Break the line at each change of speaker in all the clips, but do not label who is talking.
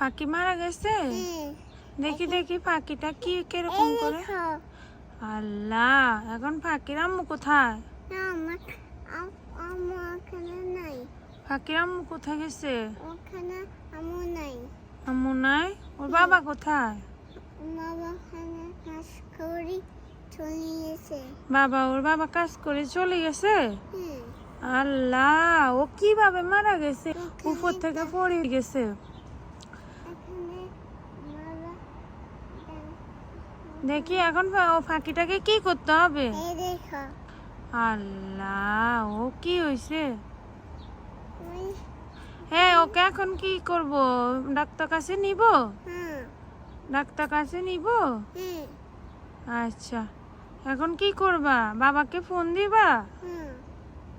পাখি মারা গেছে? দেখি দেখি পাখিটা কি কীরকম করে? আল্লাহ এখন পাখির আম্মু কোথায়? পাখির আম্মু কোথায় গেছে?
আম্মু নাই।
ওর বাবা কোথায়?
বাবা কাজ করি
বাবা ওর বাবা কাজ করে চলে গেছে? আল্লাহ ও কীভাবে মারা গেছে? উপর থেকে পড়ে গেছে। দেখি এখন ও পাখিটাকে কি করতে হবে? আল্লাহ ও কি হয়েছে হ্যাঁ ওকে এখন কি করব? ডাক্তার কাছে নিব? ডাক্তার কাছে নিব? আচ্ছা এখন কি করবা? বাবাকে ফোন দিবা?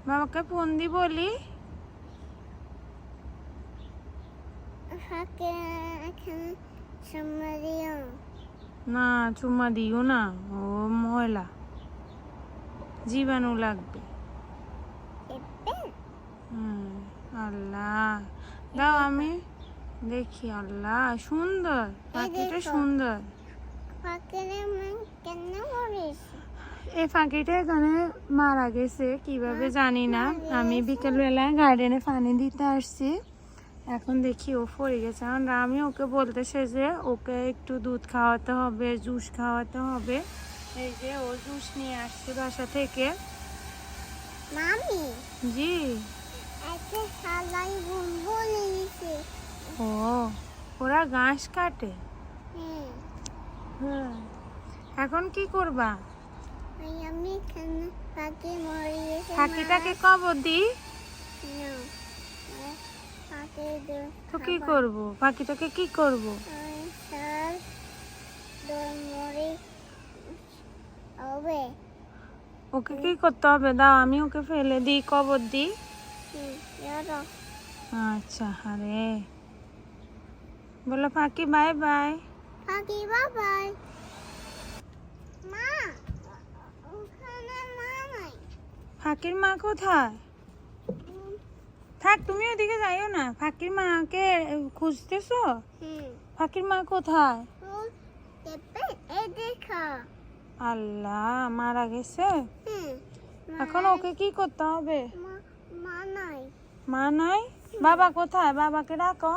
বাবাকে ফোন দি বলি
ফাঁকে এখানে সম্মাদিও
না চুমা দিও না। ও ময়লা। জীবাণু লাগবে। আল্লাহ। দাও আমি দেখি, আল্লাহ, সুন্দর। পাখিটা সুন্দর। এই পাখিটা এখানে মারা গেছে, কীভাবে জানি না। আমি বিকেলবেলা গার্ডেনে পানি দিতে আসছি। এখন দেখি ও পড়ে গেছে। এখন আমি ওকে বলতেছে যে ওকে একটু দুধ খাওয়াতে হবে জুস খাওয়াতে হবে। এই যে ও জুস নিয়ে আসছে বাসা থেকে।
মামি?
জি। ও ওরা ঘাস কাটে?
হ্যাঁ।
এখন কি করবা?
আমি
পাখিটাকে কবর দিই? তো কি করব? পাখিটাকে কি করব? ওকে কি করতে হবে? দাও আমি ওকে ফেলে দিই কবর দিই। আচ্ছা আরে। বলো পাখি বাই বাই।
পাখি বাবাই মা ওখানে মা নাই।
ফাঁকির মা কোথায়? থাক তুমি ওদিকে যাইও না। ফাঁকির মাকে খুঁজতেছো? ফাঁকির মা কোথায়? আল্লাহ মারা গেছে? এখন ওকে কি করতে হবে?
মা নাই।
মা নাই? বাবা কোথায়? বাবাকে ডাকো।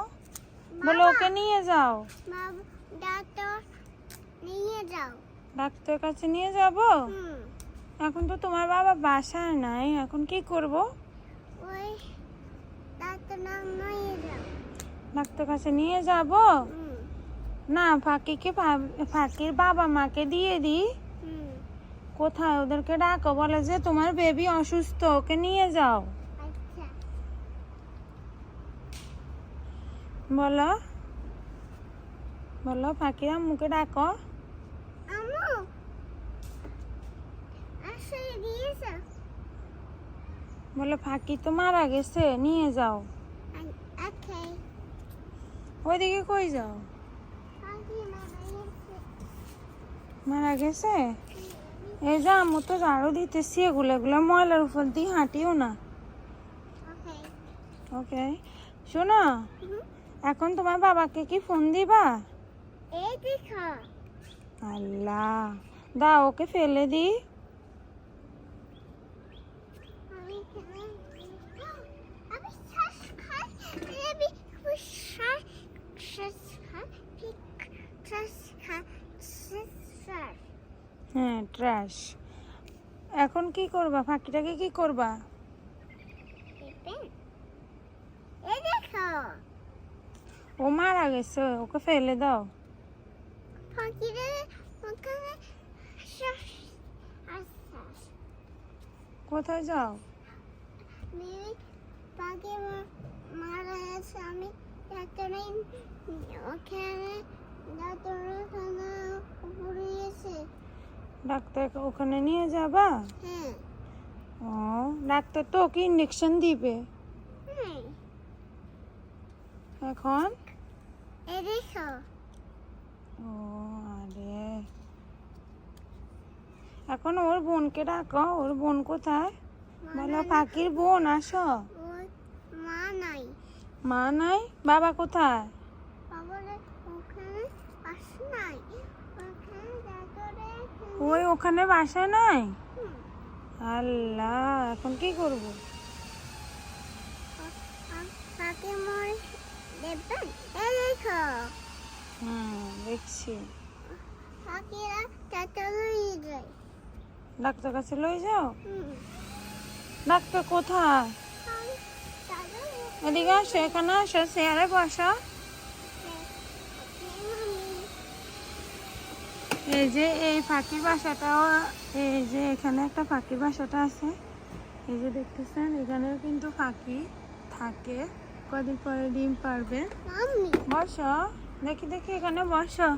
বলো ওকে নিয়ে যাও।
ডাক্তার নিয়ে যাও।
ডাক্তার কাছে নিয়ে যাব? এখন তো তোমার বাবা বাসায় নাই। এখন কি করব?
ডাক্তার
কাছে নিয়ে যাব? না, ফাঁকিকে ফাঁকির বাবা মাকে দিয়ে দিই কোথায়? ওদেরকে ডাকো, বলে যে তোমার বেবি অসুস্থ, ওকে নিয়ে যাও। বলো বলো, ফাঁকির আম্মুকে ডাকো। বলো, ফাঁকি তো মারা গেছে, নিয়ে যাও। ওইদিকে কই যাও?
মারা গেছে?
এই যে আম্মু তো ঝাড়ু দিতেছি এগুলো এগুলো ময়লার উপর দিয়ে হাঁটিও না।
ওকে
শোনো এখন তোমার বাবাকে কি ফোন দিবা? আল্লাহ দাও ওকে ফেলে দিই ট্র্যাশ এখন কি করবা? ফাঁকিটাকে কি করবা? ও মারা গেছে ওকে ফেলে দাও। কোথায় যাও?
মারা গেছে আমি ওখানে ডাক্তার ওখানে
নিয়ে যাবা?
হ্যাঁ
ও ডাক্তার তো ওকে ইঞ্জেকশন দিবে।
হ্যাঁ
এখন? ও আরে। এখন ওর বোনকে ডাকো ওর বোন কোথায়? বলো পাখির বোন আসো।
মা নাই।
মা নাই? বাবা কোথায়
বাবা তারপরে ওখানে আসে নাই ওখানে তারপরে
ওই ওখানে বাসা নাই? আল্লাহ এখন কি করব? দেখছি। ডাক্তার কাছে লই যাও? ডাক্তার কোথায়? এদিকে আসো এখানে আসো চেয়ারে বসো। এই যে এই পাখির বাসাটাও এই যে এখানে একটা পাখির বাসাটা আছে। এই যে দেখতেছেন এখানেও কিন্তু পাখি থাকে। কদিন পরে ডিম পারবে। বসো দেখি দেখি এখানে বসো।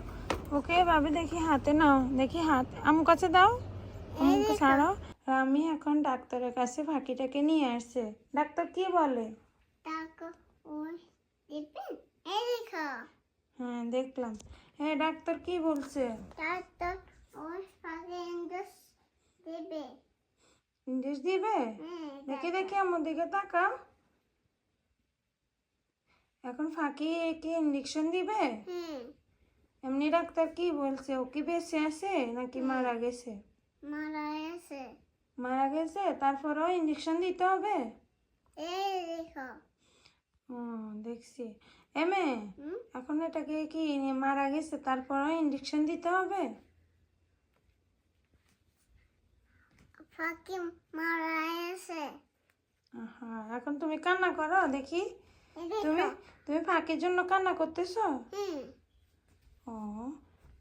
ওকে ভাবে দেখি হাতে নাও। দেখি হাত আম কাছে দাও। আমুকে ছাড়ো। আমি এখন ডাক্তারের কাছে পাখিটাকে নিয়ে আসছে। ডাক্তার কি বলে?
দেখো
হ্যাঁ দেখলাম। হ্যাঁ ডাক্তার কি বলছে?
তারপর ওই পাখি ইন্দাস দেবে।
ইঞ্জেস দিবে?
হ্যাঁ
দেখি দেখি আমার দিকে তাকাও। এখন ফাঁকি কি ইঞ্জেকশন দিবে?
হ্যাঁ।
এমনি ডাক্তার কি বলছে? ও কি বেঁচে আছে নাকি মারা গেছে?
মারা গেছে।
মারা গেছে? তারপরেও ইঞ্জেকশন দিতে হবে?
এই দেখো।
ও দেখছি। এমে এখন এটাকে কি মারা গেছে? তারপরেও ইঞ্জেকশন দিতে হবে?
পাখি মারা গেছে।
হ্যাঁ এখন তুমি কান্না করো দেখি। তুমি তুমি ফাঁকির জন্য কান্না করতেছো?
হুম।
ও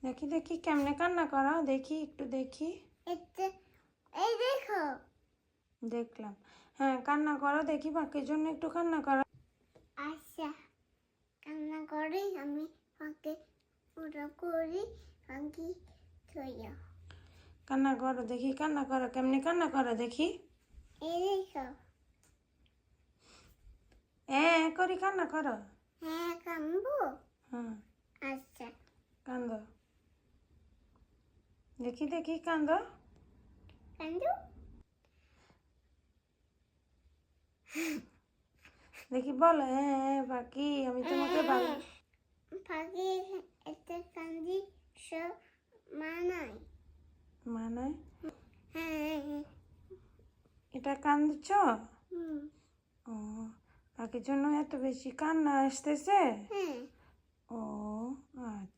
দেখি দেখি কেমনে কান্না করো দেখি একটু দেখি।
এই দেখো।
দেখলাম। হ্যাঁ কান্না করো দেখি ফাঁকির জন্য একটু কান্না করো।
আচ্ছা। কান্না করি আমি পাখি পুরো করি পাখি থইয়া
কান্না করো দেখি কান্না করো কেমনে কান্না করো দেখি।
এই
এ করি কান্না করো।
হ্যাঁ কামবো
হ্যাঁ
আচ্ছা।
কান্দ। দেখি দেখি কান্দ।
কান্দু?
দেখি বল হ্যাঁ পাখি বাকি আমি তোমাকে ভালো
পাখি একটা কান্দি সব মানায়।
মানে
হ্যাঁ
এটা কান্দছ? ও বাকির জন্য এত বেশি কান্না আসতেছে?
হ্যাঁ।
ও আচ্ছা।